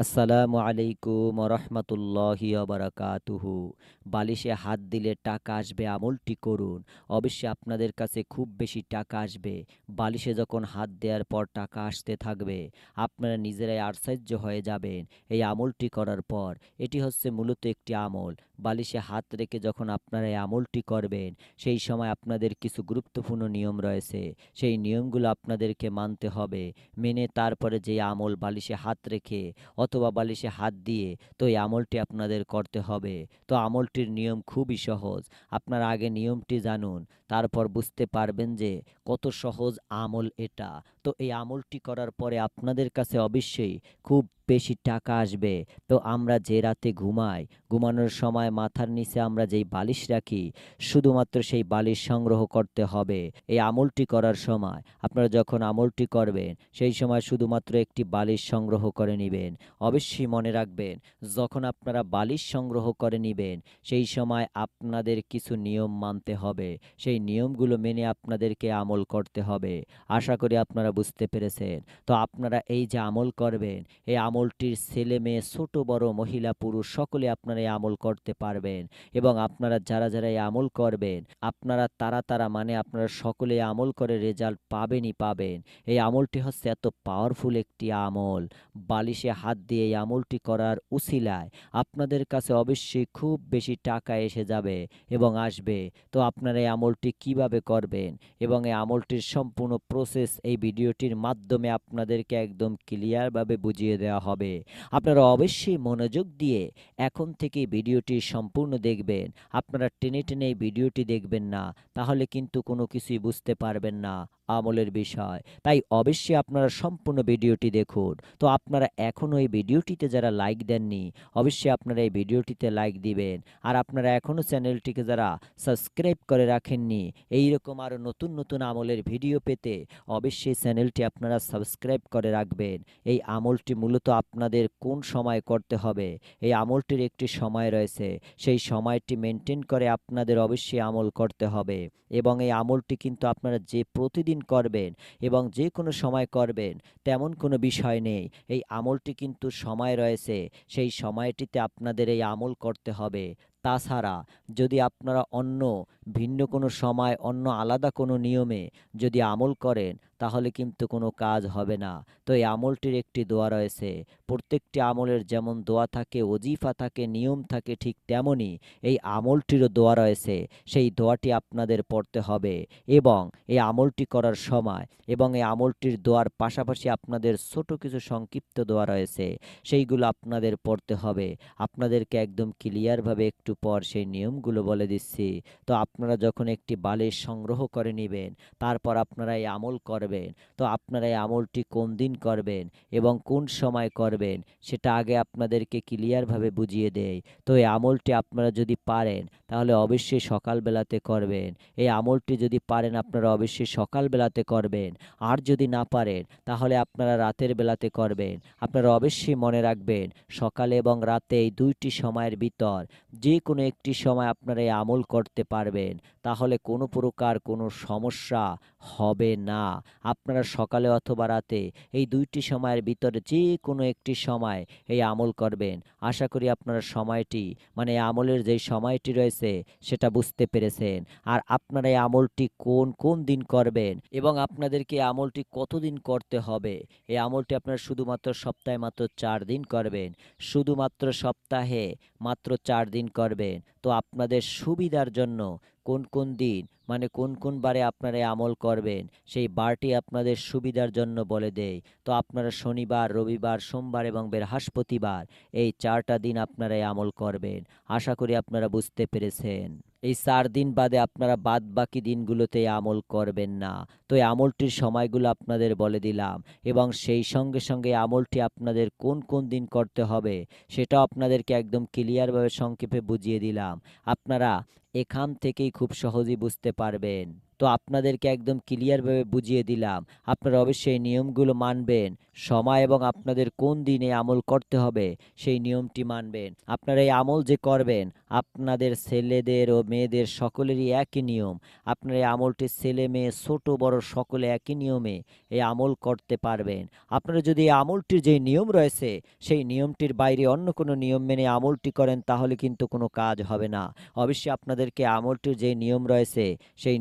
আসসালামু আলাইকুম রহমতুল্লাহি বারাকাতুহু বালিশে হাত দিলে টাকা আসবে, আমলটি করুন। অবশ্যই আপনাদের কাছে খুব বেশি টাকা আসবে। বালিশে যখন হাত দেওয়ার পর টাকা আসতে থাকবে, আপনারা নিজেরাই আশ্চর্য হয়ে যাবেন এই আমলটি করার পর। এটি হচ্ছে মূলত একটি আমল। বালিশে হাত রেখে যখন আপনারা এই আমলটি করবেন, সেই সময় আপনাদের কিছু গুরুত্বপূর্ণ নিয়ম রয়েছে। সেই নিয়মগুলো আপনাদেরকে মানতে হবে। মেনে তারপরে যে আমল বালিশে হাত রেখে অথবা বালিশে হাত দিয়ে, তো এই আমলটি আপনাদের করতে হবে। তো আমলটির নিয়ম খুবই সহজ। আপনারা আগে নিয়মটি জানুন, তারপর বুঝতে পারবেন যে কত সহজ আমল এটা। তো এই আমলটি করার পরে আপনাদের কাছে অবশ্যই খুব বেশি টাকা আসবে। তো আমরা যে রাতে ঘুমাই, ঘুমানোর সময় মাথার নিচে আমরা যেই বালিশ রাখি, শুধুমাত্র সেই বালিশ সংগ্রহ করতে হবে। এই আমলটি করার সময়, আপনারা যখন আমলটি করবেন, সেই সময় শুধুমাত্র একটি বালিশ সংগ্রহ করে নেবেন। অবশ্যই মনে রাখবেন, যখন আপনারা বালিশ সংগ্রহ করে নেবেন, সেই সময় আপনাদের কিছু নিয়ম মানতে হবে। সেই নিয়মগুলো মেনে আপনাদেরকে আমল করতে হবে। আশা করি আপনারা বুঝতে পেরেছেন। তো আপনারা এই যে আমল করবেন, এই আমলটির ছেলে মেয়ে, ছোট, বড়, মহিলা, পুরুষ, সকলে আপনারা এই আমল করতে পারবেন এবং আপনারা যারা যারা এই আমল করবেন, আপনারা তারা তারা মানে আপনারা সকলে আমল করে রেজাল্ট পাবেনই পাবেন। এই আমলটি হচ্ছে এত পাওয়ারফুল একটি আমল। বালিশে হাত দিয়ে এই আমলটি করার উসিলায় আপনাদের কাছে অবশ্যই খুব বেশি টাকা এসে যাবে এবং আসবে। তো আপনারা এই আমলটি কীভাবে করবেন এবং এই আমলটির সম্পূর্ণ প্রসেস এই ভিডিওটির মাধ্যমে আপনাদেরকে একদম ক্লিয়ারভাবে বুঝিয়ে দেওয়া হবে। আপনারা অবশ্যই মনোযোগ দিয়ে এখন থেকে ভিডিওটি সম্পূর্ণ দেখবেন। আপনারা টেনে টেনে ভিডিওটি দেখবেন না, তাহলে কিন্তু কোনো কিছুই বুঝতে পারবেন না। আমলের বিষয়। তাই অবশ্যই আপনারা সম্পূর্ণ ভিডিওটি দেখুন। তো আপনারা এখনও এই ভিডিওটিতে যারা লাইক দেননি, অবশ্যই আপনারা এই ভিডিওটিতে লাইক দিবেন। আর আপনারা এখনও চ্যানেলটিকে যারা সাবস্ক্রাইব করে রাখেননি এই রকম আরও নতুন নতুন আমলের ভিডিও পেতে অবশ্যই চ্যানেলটি আপনারা সাবস্ক্রাইব করে রাখবেন। এই আমলটি মূলত আপনাদের কোন সময় করতে হবে, এই আমলটির একটি সময় রয়েছে। সেই সময়টি মেনটেন করে আপনাদের অবশ্যই আমল করতে হবে। এবং এই আমলটি কিন্তু আপনারা যে প্রতিদিন করবেন এবং যে কোনো সময় করবেন, তেমন কোনো বিষয় নেই। এই আমলটি কিন্তু সময় রয়েছে, সেই সময়টিতে আপনাদের এই আমল করতে হবে। তাছাড়া যদি আপনারা অন্য, ভিন্ন কোনো সময়, অন্য আলাদা কোনো নিয়মে যদি আমল করেন তাহলে কিন্তু কোনো কাজ হবে না। তো এই আমলটির একটি দোয়া রয়েছে। প্রত্যেকটি আমলের যেমন দোয়া থাকে অজিফা থাকে, নিয়ম থাকে ঠিক তেমনই এই আমলটিরও দোয়া রয়েছে। সেই দোয়াটি আপনাদের পড়তে হবে এবং এই আমলটি করার সময় এবং এই আমলটির দোয়ার পাশাপাশি আপনাদের ছোট কিছু সংক্ষিপ্ত দোয়া রয়েছে, সেইগুলো আপনাদের পড়তে হবে। আপনাদেরকে একদম ক্লিয়ারভাবে একটু পর সেই নিয়মগুলো বলে দিচ্ছি। তো আপনারা যখন একটি বালিশ সংগ্রহ করে নেবেন, তারপর আপনারা এই আমল করবেন তো আপনারা এই আমলটি কোন দিন করবেন এবং কোন সময় করবেন সেটা আগে আপনাদেরকে ক্লিয়ারভাবে বুঝিয়ে দেয় তো এই আমলটি আপনারা যদি পারেন তাহলে অবশ্যই সকালবেলাতে করবেন। এই আমলটি যদি পারেন আপনারা অবশ্যই সকালবেলাতে করবেন। আর যদি না পারেন তাহলে আপনারা রাতের বেলাতে করবেন। আপনারা অবশ্যই মনে রাখবেন সকালে এবং রাতে এই দুইটি সময়ের ভিতর যে কোনো একটি সময় আপনারা এই আমল করতে পারবেন। তাহলে কোনো প্রকার কোনো সমস্যা হবে না। আপনারা সকালে অথবা রাতে এই দুইটি সময়ের ভিতরে যে কোনো একটি সময় এই আমল করবেন। আশা করি আপনারা সময়টি মানে আমলের যেই সময়টি রয়েছে সেটা বুঝতে পেরেছেন। আর আপনারা এই আমলটি কোন কোন দিন করবেন এবং আপনাদেরকে আমলটি কতদিন করতে হবে? এই আমলটি আপনারা শুধুমাত্র সপ্তাহে মাত্র চার দিন করবেন। শুধুমাত্র সপ্তাহে মাত্র চার দিন করবেন। তো আপনাদের সুবিধার জন্য কোন কোন দিন মানে কোন কোন বারে আপনারা আমল করবেন, সেই বারটি আপনাদের সুবিধার জন্য বলে দেয় তো আপনারা শনিবার, রবিবার, সোমবার এবং বৃহস্পতিবার এই চারটা দিন আপনারা আমল করবেন। আশা করি আপনারা বুঝতে পেরেছেন। এই চার দিন বাদে আপনারা বাদ বাকি দিনগুলোতে আমল করবেন না। তো এই আমলটির সময়গুলো আপনাদের বলে দিলাম এবং সেই সঙ্গে সঙ্গে আমলটি আপনাদের কোন কোন দিন করতে হবে সেটাও আপনাদেরকে একদম ক্লিয়ারভাবে সংক্ষেপে বুঝিয়ে দিলাম। আপনারা এখান থেকেই খুব সহজেই বুঝতে পারবেন। তো আপনাদেরকে একদম ক্লিয়ারভাবে বুঝিয়ে দিলাম। আপনারা অবশ্যই নিয়মগুলো মানবেন। সময় এবং আপনাদের কোন দিনে আমল করতে হবে সেই নিয়মটি মানবেন। আপনারা এই আমল যে করবেন, আপনাদের ছেলেদের ও মেয়েদের সকলেরই একই নিয়ম। আপনারা এই আমলটি ছেলে, মেয়ে, ছোট, বড় সকলে একই নিয়মে এই আমল করতে পারবেন। আপনারা যদি এই আমলটির যে নিয়ম রয়েছে, সেই নিয়মটির বাইরে অন্য কোনো নিয়ম মেনে আমলটি করেন, তাহলে কিন্তু কোনো কাজ হবে না। অবশ্যই আপনাদেরকে আমলটির যে নিয়ম রয়েছে, সেই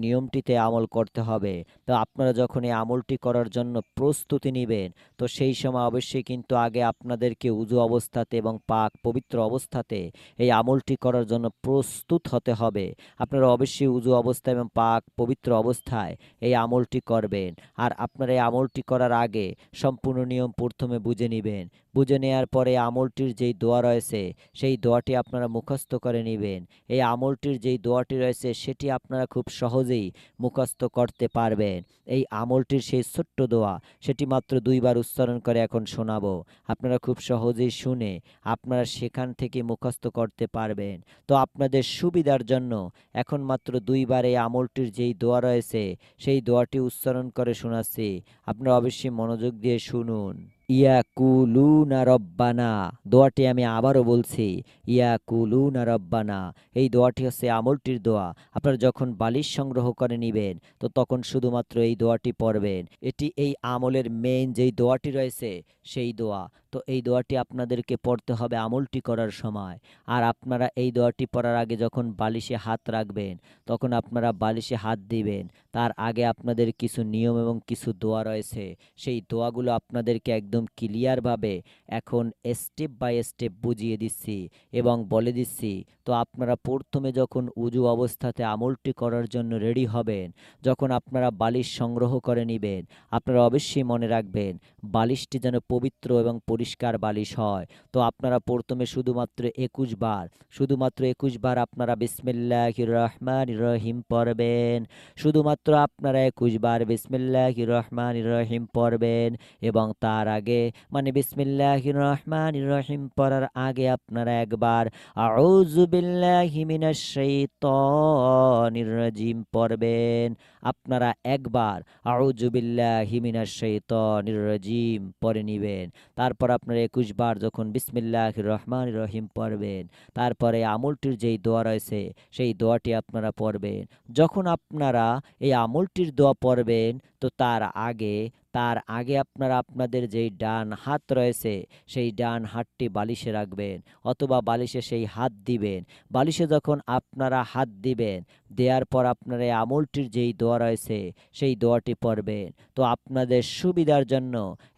নিয়মটিতে আমল করতে হবে। তো আপনারা যখন এই আমলটি করার জন্য প্রস্তুতি নেবেন, তো সেই সময় অবশ্যই কিন্তু আগে আপনাদেরকে উজু অবস্থাতে এবং পাক পবিত্র অবস্থাতে এই আমলটি করার জন্য প্রস্তুত হতে হবে। আপনারা অবশ্যই উজু অবস্থা এবং পাক পবিত্র অবস্থায় এই আমলটি করবেন। আর আপনারা এই আমলটি করার আগে সম্পূর্ণ নিয়ম প্রথমে বুঝে নেবেন। বুঝে নেওয়ার পরে আমলটির যেই দোয়া রয়েছে, সেই দোয়াটি আপনারা মুখস্থ করে নেবেন। এই আমলটির যেই দোয়াটি রয়েছে, সেটি আপনারা খুব সহজেই মুখস্থ করতে পারবেন। এই আমলটির সেই ছোট্ট দোয়া, সেটি মাত্র দুইবার উচ্চারণ করে এখন শোনাবো। আপনারা খুব সহজেই শুনে আপনারা সেখান থেকে মুখস্থ করতে পারবেন। তো আপনাদের সুবিধার জন্য এখন মাত্র দুইবার এই আমলটির যেই দোয়া রয়েছে, সেই দোয়াটি উচ্চারণ করে শোনাচ্ছি। আপনারা অবশ্যই মনোযোগ দিয়ে শুনুন। ইয়াকুলুনা রব্বানা, দোয়াটি আমি আবারও বলছি, ইয়াকুলুনা রব্বানা। এই দোয়াটি হচ্ছে আমলটির দোয়া। আপনারা যখন বালিশ সংগ্রহ করে নেবেন, তো তখন শুধুমাত্র এই দোয়াটি পড়বেন। এটি এই আমলের মেইন যেই দোয়াটি রয়েছে, সেই দোয়া। তো এই দোয়াটি আপনাদেরকে পড়তে হবে আমলটি করার সময়। আর আপনারা এই দোয়াটি পড়ার আগে যখন বালিশে হাত রাখবেন, তখন আপনারা বালিশে হাত দিবেন। তার আগে আপনাদের কিছু নিয়ম এবং কিছু দোয়া রয়েছে। সেই দোয়াগুলো আপনাদেরকে একদম ক্লিয়ারভাবে এখন স্টেপ বাই স্টেপ বুঝিয়ে দিচ্ছি এবং বলে দিচ্ছি। তো আপনারা প্রথমে যখন উজু অবস্থাতে আমলটি করার জন্য রেডি হবেন, যখন আপনারা বালিশ সংগ্রহ করে নেবেন, আপনারা অবশ্যই মনে রাখবেন, বালিশটি যেন পবিত্র এবং পরিষ্কার বালিশ হয়। তো আপনারা প্রথমে শুধুমাত্র একুশ বার, শুধুমাত্র একুশ বার আপনারা বিসমিল্লাহ রহমান রহিম পড়বেন। শুধুমাত্র আপনারা একুশ বার বিসমিল্লাহ রহমান রহিম পড়বেন এবং তার আগে মানে বিসমিল্লাহ রহমান রহিম পড়ার আগে আপনারা একবার আউযু বিল্লাহি মিনাশ শাইতানির রাজিম পড়বেন। আপনারা একবার আউযু বিল্লাহি মিনাশ শাইতানির রাজিম পড়ে নেবেন। তারপর আপনারা একুশ বার যখন বিসমিল্লাহ রহমান রহিম পড়বেন, তারপরে আমলটির যেই দোয়া রয়েছে, সেই দোয়াটি আপনারা পড়বেন। যখন আপনারা এই আমলটির দোয়া পড়বেন তো তার আগে তার আগে আপনারা আপনাদের যেই ডান হাত রয়েছে, সেই ডান হাতটি বালিশে রাখবেন অথবা বালিশে সেই হাত দিবেন। বালিশে যখন আপনারা হাত দিবেন, দেওয়ার পর আপনারা আমলটির যেই দোয়া রয়েছে, সেই দোয়াটি পড়বেন। তো আপনাদের সুবিধার জন্য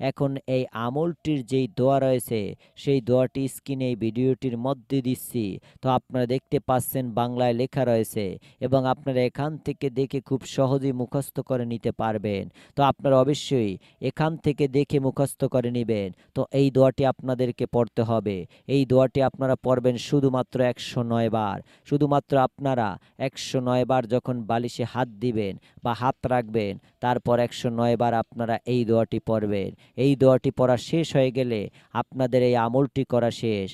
এখন এই আমলটির যেই দোয়া রয়েছে, সেই দোয়াটি স্ক্রিনে এই ভিডিওটির মধ্যে দিচ্ছি। তো আপনারা দেখতে পাচ্ছেন বাংলায় লেখা রয়েছে এবং আপনারা এখান থেকে দেখে খুব সহজেই মুখস্থ করে নিতে পারবেন। তো আপনারা অবশ্যই এখান থেকে দেখে মুখস্থ করে নেবেন। তো এই দোয়াটি আপনাদেরকে পড়তে হবে। এই দোয়াটি আপনারা পড়বেন শুধুমাত্র একশো নয় বার। শুধুমাত্র আপনারা একশো নয় বার যখন বালিশে হাত দিবেন বা হাত রাখবেন, তারপর একশো নয় বার আপনারা এই দোয়াটি পড়বেন। এই দোয়াটি পড়া শেষ হয়ে গেলে আপনাদের এই আমলটি করা শেষ।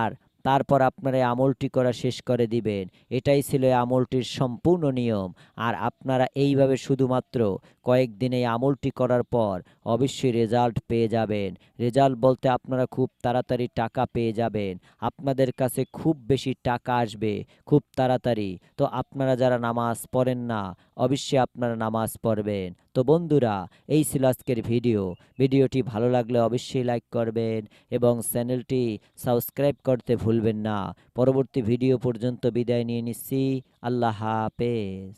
আর তারপর আপনারা আমলটি করা শেষ করে দিবেন। এটাই ছিল আমলটির সম্পূর্ণ নিয়ম। আর আপনারা এইভাবে শুধুমাত্র কয়েকদিন আমলটি করার পর অবশ্যই রেজাল্ট পেয়ে যাবেন। রেজাল্ট বলতে আপনারা খুব তাড়াতাড়ি টাকা পেয়ে যাবেন। আপনাদের কাছে খুব বেশি টাকা আসবে, খুব তাড়াতাড়ি। তো আপনারা যারা নামাজ পড়েন না, অবশ্যই আপনারা নামাজ পড়বেন। তো বন্ধুরা, এই ছিল আজকের ভিডিও। ভিডিওটি ভালো লাগলে অবশ্যই লাইক করবেন এবং চ্যানেলটি সাবস্ক্রাইব করতে ভুলবেন না। পরবর্তী ভিডিও পর্যন্ত বিদায় নিয়ে নিচ্ছি। আল্লাহ হাফেজ।